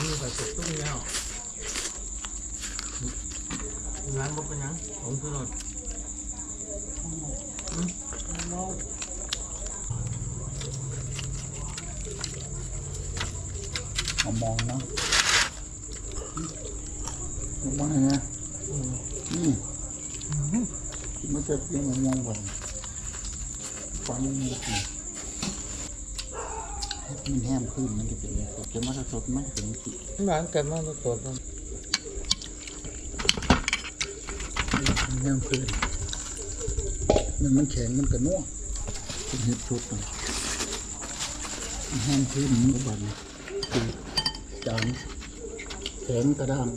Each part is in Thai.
ตกตุ้งแล้วร้านบ่เป็นหยังผมคือรถเอามองเนาะ มันแห้มขึ้นมันจะเป็นสดจะมาสดมากเป็นสิร้านเกิดมาสดๆมันแห้มขึ้นมันมันแข็งมันกระนัวเป็นเห็ดสดนะแห้มขึ้นมันก็บันคือจางแข็งกระด้าง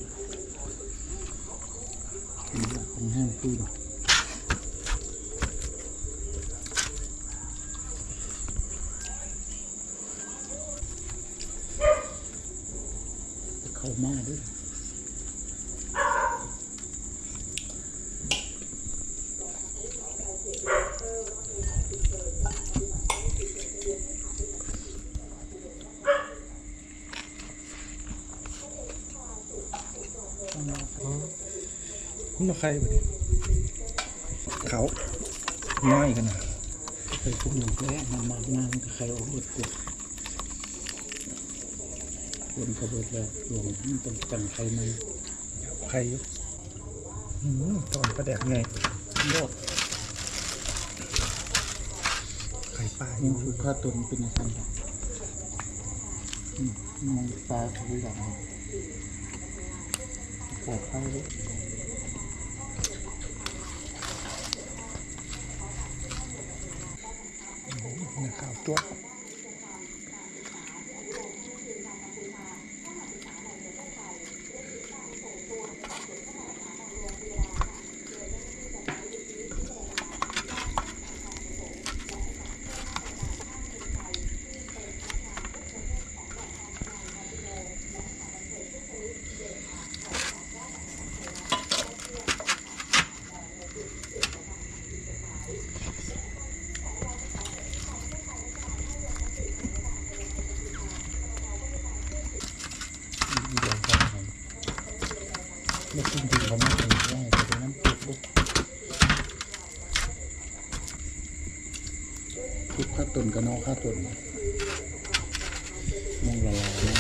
นี่แหละของแห้งขึ้น เข้ามาด้วยมันมาใครบ่เนี่ยเขาน้อยกันนะเคยคุณหนุ่มแล้มามากงานใครเอาเบิดกด คนเขาเบิดแล้วหลวงมันต้องจังใครมาใครอยู่อืมตอนประแดกไงยอดไข่ปลาอยัยู่งคือค่าตนเป็นอะไรกันครับอืมมองตาเขาหลังปวดเข้าเลยเนี่ยขาวตัว ลูกจริงๆผมไม่ถึงว่าจะเป็นั้นปลูกทุกข้าตุนกับนอข้าตุนมองละลาย